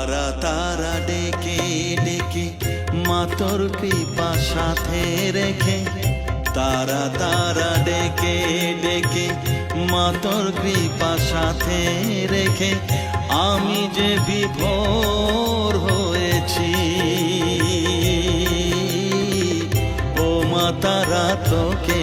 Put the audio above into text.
তারা তারা ডেকে ডেকে মাতর কৃপা সাথে রেখে। তারা তারা ডেকে ডেকে মাতর কৃপা সাথে রেখে। আমি যে বিভোর হয়েছি, ও মা তারা তোকে